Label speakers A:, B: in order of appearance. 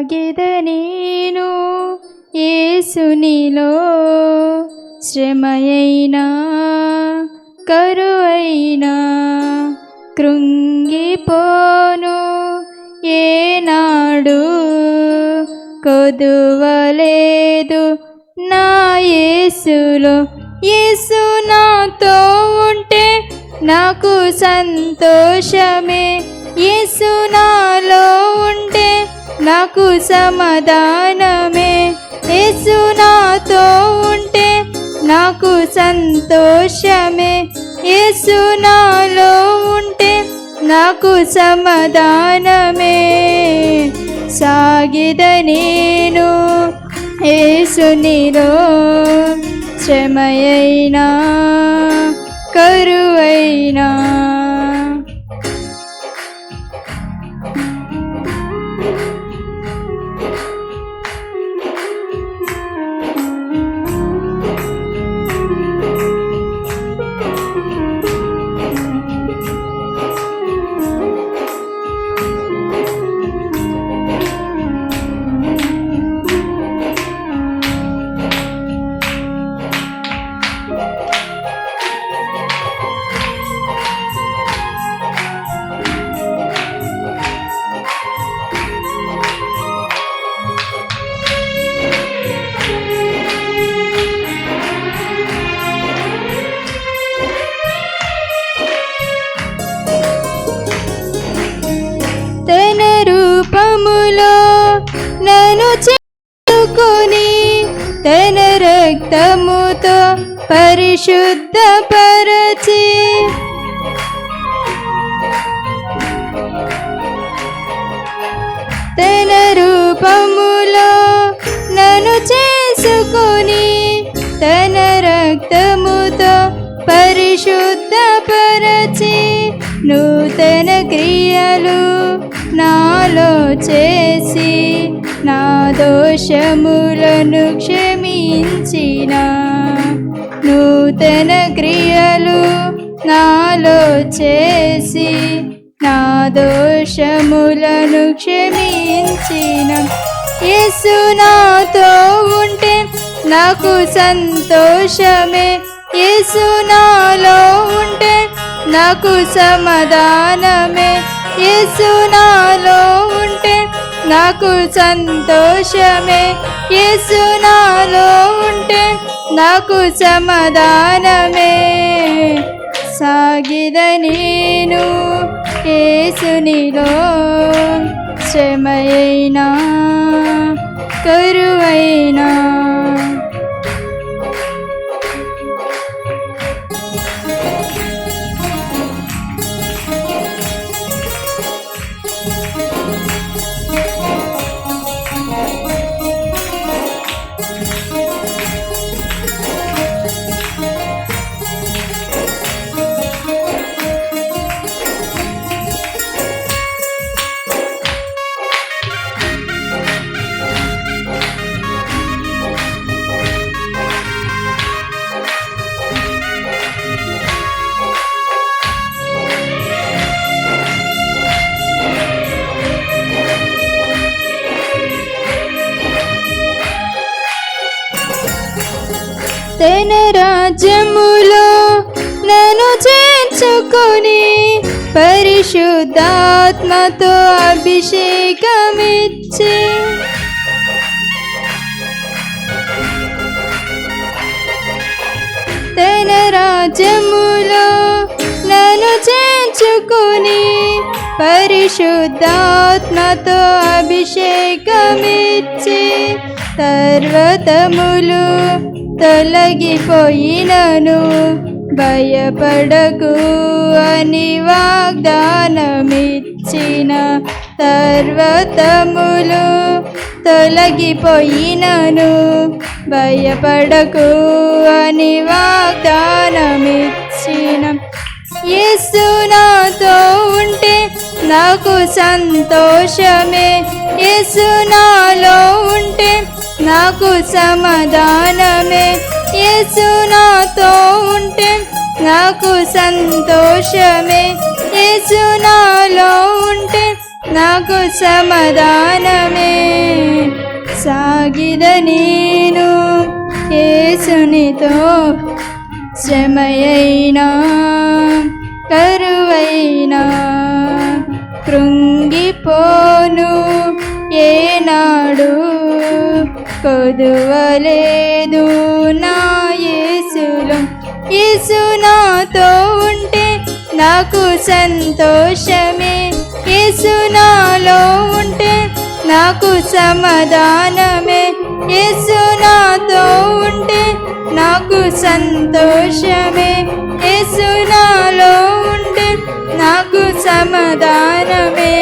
A: సాగిద నేను ఏసునిలో శ్రమయైనా కరువైనా కృంగిపోను ఏనాడు. కొదువలేదు నా యేసులో యేసు నాతో ఉంటే నాకు సంతోషమే. యేసు నాలో ఉంటే నాకు సమాధానమే. యేసు నాతో ఉంటే నాకు సంతోషమే. యేసు నాలో ఉంటే నాకు సమాధానమే. సాగిద నేను యేసునిలో శ్రమయైనా తన రక్తముతో పరిశుద్ధపరచి. తన రూపములో నన్ను చేసుకొని తన రక్తముతో పరిశుద్ధపరచి. నూతన క్రియలు నాలో చేసి నా దోషములను క్షమించిన నూతన క్రియలు నాలో చేసి నా దోషములను క్షమించిన యేసు నాతో ఉంటే నాకు సంతోషమే. యేసు నాలో ఉంటే నాకు సమాధానమే. యేసు నాలో ఉంటే నాకు సంతోషమే. యేసు నాలో ఉంటే నాకు సమాధానమే. సాగిద నేను ఏసునిలో శ్రమయైనా కరువైనా. తన రాజ్యములో నన్ను చేర్చుకొని పరిశుద్ధాత్మతో అభిషేకమిచ్చి. తన రాజ్యములో నన్ను చేర్చుకొని పరిశుద్ధాత్మతో అభిషేకమిచ్చి. పర్వతములు తొలగిపోయినను. భయపడకు అని వాగ్దానమిచ్చిన పర్వతములు తొలగిపోయినను. భయపడకు అని వాగ్దానమిచ్చిన యేసు నాతో ఉంటే నాకు సంతోషమే. యేసు నాలో ఉంటే నాకు సమాధానమే. యేసు నాతో ఉంటే నాకు సంతోషమే. యేసు నాలో ఉంటే నాకు సమాధానమే. సాగిద నేను యేసునితో శ్రమయైనా కరువైనా కృంగిపోను. ఏనాడు కొదువలేదు నా యేసులో. యేసు నాతో ఉంటే నాకు సంతోషమే. యేసు నాలో ఉంటే నాకు సమాధానమే. యేసు నాతో ఉంటే నాకు సంతోషమే. యేసు నాలో ఉంటే నాకు సమాధానమే.